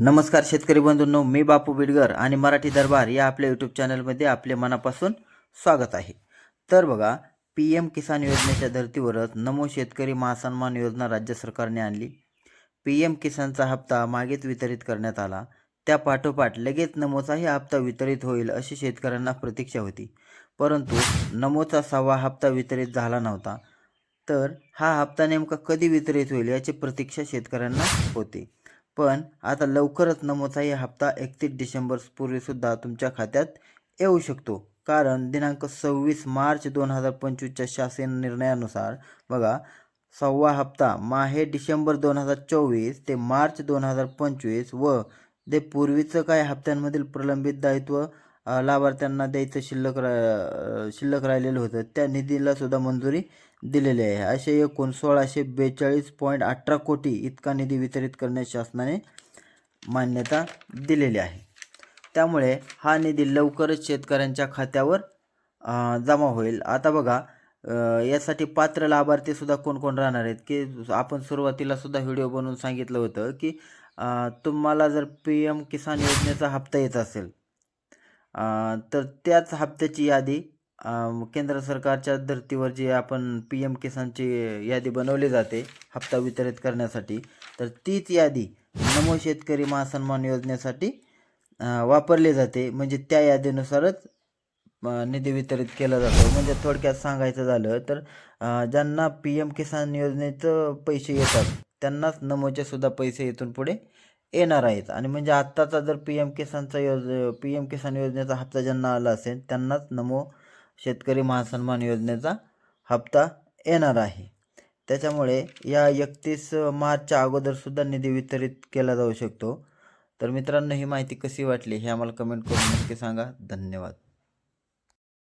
नमस्कार शेतकरी बंधूंनो मी बापू बिडगर आणि मराठी दरबार या आपल्या यूट्यूब चॅनलमध्ये आपले मनापासून स्वागत आहे. तर बघा पी एम किसान योजनेच्या धर्तीवरच नमो शेतकरी महासन्मान योजना राज्य सरकारने आणली. पी एम किसानचा हप्ता मागेच वितरित करण्यात आला. त्या पाठोपाठ लगेच नमोचाही हप्ता वितरित होईल अशी शेतकऱ्यांना प्रतीक्षा होती. परंतु नमोचा सहावा हप्ता वितरित झाला नव्हता. तर हा हप्ता नेमका कधी वितरित होईल याची प्रतीक्षा शेतकऱ्यांना होती. पण आता लवकरच नमोचाही हप्ता एकतीस डिसेंबर पूर्वीसुद्धा तुमच्या खात्यात येऊ शकतो. कारण दिनांक सव्वीस मार्च दोन हजार पंचवीसच्या शासन निर्णयानुसार बघा सहावा हप्ता माहे डिसेंबर दोन हजार चोवीस ते मार्च दोन हजार पंचवीस व ते पूर्वीचं काय हप्त्यांमधील प्रलंबित दायित्व लाभार्थ्यांना द्यायचं शिल्लक रा शिल्लक राहिलेलं होतं. त्या निधीला सुद्धा मंजुरी दिलेली आहे. असे एकूण सोळाशे बेचाळीस पॉईंट अठरा कोटी इतका निधी वितरित करण्यास शासनाने मान्यता दिलेली आहे. त्यामुळे हा निधी लवकरच शेतकऱ्यांच्या खात्यावर जमा होईल. आता बघा यासाठी पात्र लाभार्थीसुद्धा कोण कोण राहणार आहेत? की आपण सुरुवातीला सुद्धा व्हिडिओ बनवून सांगितलं होतं की तुम्हाला जर पी एम किसान योजनेचा हप्ता येत असेल तर त्याच हप्त्याची यादी केंद्र सरकारच्या धर्तीवर जे आपण पी एम किसानची यादी बनवली जाते हप्ता वितरित करण्यासाठी तर तीच यादी नमो शेतकरी महासन्मान योजनेसाठी वापरली जाते. म्हणजे त्या यादीनुसारच निधी वितरित केला जातो. म्हणजे थोडक्यात सांगायचं झालं तर ज्यांना पी एम किसान योजनेचं पैसे येतात त्यांनाच नमोचे सुद्धा पैसे इथून पुढे येणार आहेत. आणि म्हणजे आत्ताचा जर पी एम किसानचा योज पी एम किसान योजनेचा हप्ता ज्यांना आला असेल त्यांनाच नमो शेतकरी महासन्मान योजनेचा हप्ता येणार आहे. त्याच्यामुळे या एकतीस मार्चच्या अगोदरसुद्धा निधी वितरित केला जाऊ शकतो. तर मित्रांनो ही माहिती कशी वाटली हे आम्हाला कमेंट करून नक्की सांगा. धन्यवाद.